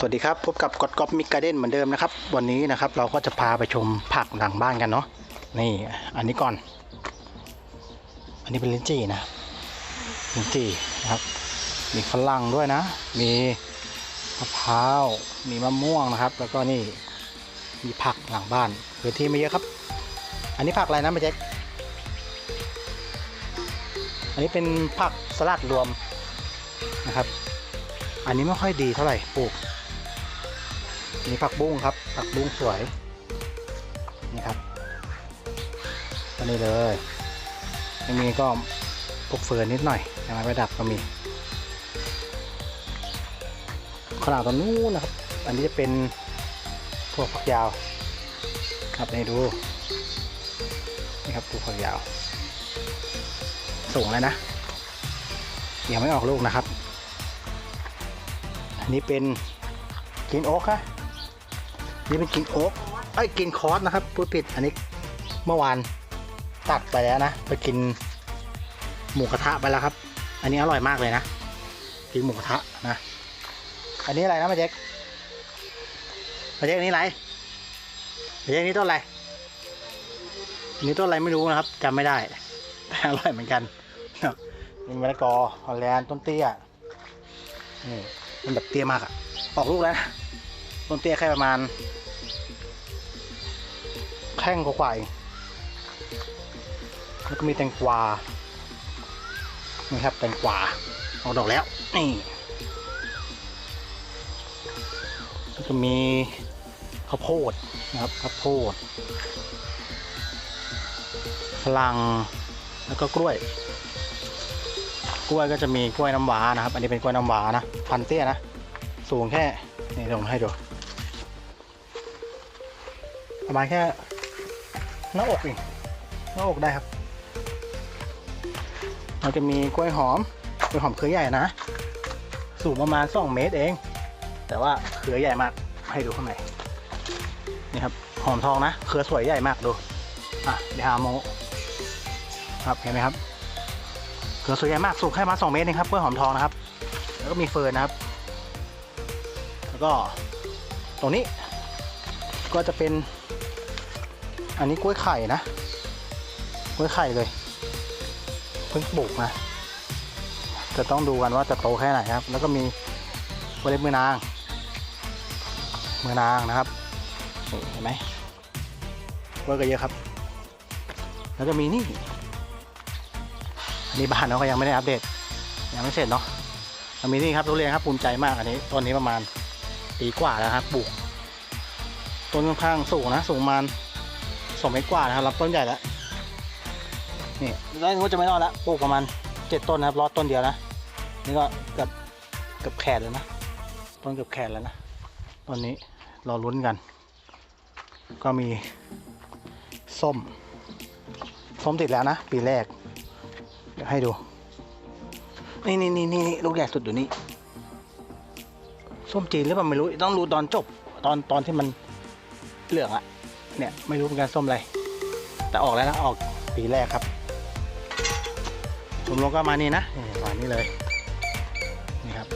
สวัสดีครับ พบกับกดก๊อปมิกการ์เด้นเหมือนเดิมนะครับ วันนี้นะครับเราก็จะพาไปชมผักหลังบ้านกันเนาะนี่อันนี้ก่อน อันนี้เป็นลิ้นจี่นะลิ้นจี่นะครับ มีฝรั่งด้วยนะ มีมะพร้าวมีมะม่วงนะครับ แล้วก็นี่มีผักหลังบ้านพื้นที่ไม่เยอะครับ อันนี้ผักอะไรนะม่เจ๊กอันนี้เป็นผักสลัดรวมนะครับอันนี้ไม่ค่อยดีเท่าไหร่ปลูก นี่ผักบุ้งครับ ผักบุ้งสวย นี่ครับตัวนี้เลยไม่มีก็ปลูกเฟิร์นนิดหน่อยยังไงประดับก็มีขนาดตรงนู้นนะครับ อันนี้จะเป็นพวกผักยาว ครับให้ดู นี่ครับปลูกผักยาวสูงแล้วนะ ยังไม่ออกลูกนะครับ อันนี้เป็นกินโอ๊กค่ะ นี่เป็นกินโอ๊กไอ้กินคอสนะครับพูดผิดอันนี้เมื่อวานตัดไปแล้วนะไปกินหมูกระทะไปแล้วครับ อันนี้อร่อยมากเลยนะกินหมูกระทะนะ อันนี้อะไรนะมาเจ๊กมาเจ๊กนี่อะไรมาเจ๊กนี่ต้นอะไรอันนี้ต้นอะไรไม่รู้นะครับจำไม่ได้แต่อร่อยเหมือนกันนี่มะละกอฮอลแลนด์ต้นเตี้ยนี่มันแบบเตี้ยมากอะออกลูกแล้วนะต้นเตี้ยแค่ประมาณ แข้งกว่าๆเองแล้วก็มีแตงกวานี่ครับแตงกวาออกดอกแล้วนี่แล้วก็มีข้าวโพดนะครับข้าวโพดฝรั่งแล้วก็กล้วย กล้วยก็จะมีกล้วยน้ำว้านะครับ อันนี้เป็นกล้วยน้ำว้านะพันเตี้ยนะ สูงแค่นี่ลงให้ดูประมาณแค่ หน้าอกเองหน้าอกได้ครับ เราจะมีกล้วยหอมกล้วยหอมเครือใหญ่นะ สูงประมาณ 2 เมตรเอง แต่ว่าเครือใหญ่มากให้ดูข้างในนี่ครับหอมทองนะ เครือสวยใหญ่มากดูอะเดี๋ยวหาโมครับเห็นไหมครับเครือสวยใหญ่มากสูงแค่มา 2 เมตรเองครับกล้วยหอมทองนะครับ แล้วก็มีเฟิร์นนะครับ แล้วก็ตรงนี้ก็จะเป็น อันนี้กล้วยไข่นะ กล้วยไข่เลย เพิ่งปลูกนะ จะต้องดูกันว่าจะโตแค่ไหนครับ แล้วก็มีกล้วยเล็บมือนางมือนางนะครับเห็นไหมกล้วยก็เยอะครับ แล้วก็มีนี่ อันนี้บ้านเราะก็ยังไม่ได้อัปเดต ยังไม่เสร็จเนาะแล้วมีนี่ครับทุเรียนครับภูมิใจมากอันนี้ต้นนี้ประมาณปีกว่าแล้วครับปลูกต้นค่อนข้างสูงนะ สูงประมาณ สองเมตรกว่านะครับรับต้นใหญ่แล้วนี่แล้วก็จะไม่รอดแล้วปลูกประมาณเจ็ดต้นนะครับรอดต้นเดียวนะนี่ก็เกือบเกือบแขนแล้วนะต้นเกือบแขนแล้วนะต้นนี้รอลุ้นกัน ก็มีส้มส้มติดแล้วนะ ปีแรก เดี๋ยวให้ดู นี่นี่นี่นี่ลูกใหญ่สุดอยู่นี่ส้มจีนหรือเปล่าไม่รู้ต้องรู้ตอนจบตอนตอนที่มันเหลืองอะ เนี่ยไม่รู้เหมือนกันส้มอะไร แต่ออกแล้วนะออกปีแรกครับผมลงก็มานี่นะประมาณนี้เลยนี่ครับ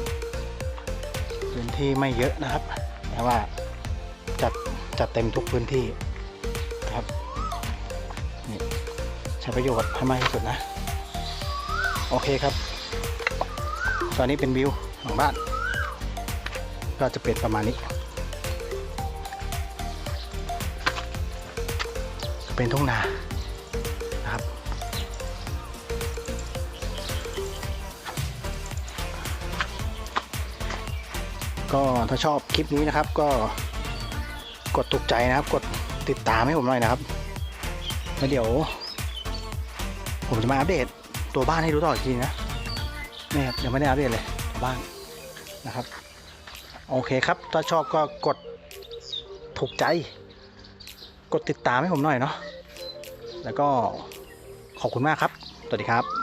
พื้นที่ไม่เยอะนะครับ แต่ว่าจัดจัดเต็มทุกพื้นที่นะครับนี่ใช้ประโยชน์ให้มากที่สุดนะ โอเคครับ ตอนนี้เป็นวิวของบ้าน ก็จะเป็นประมาณนี้ เป็นทุ่งนานะครับ ก็ถ้าชอบคลิปนี้นะครับ ก็กดถูกใจนะครับ กดติดตามให้ผมหน่อยนะครับแล้วเดี๋ยว ผมจะมาอัปเดตตัวบ้านให้ดูต่ออีกทีนะนี่ครับยังไม่ได้อัปเดตเลยตัวบ้านนะครับ โอเคครับ ถ้าชอบก็กดถูกใจ กดติดตามให้ผมหน่อยเนาะแล้วก็ขอบคุณมากครับ สวัสดีครับ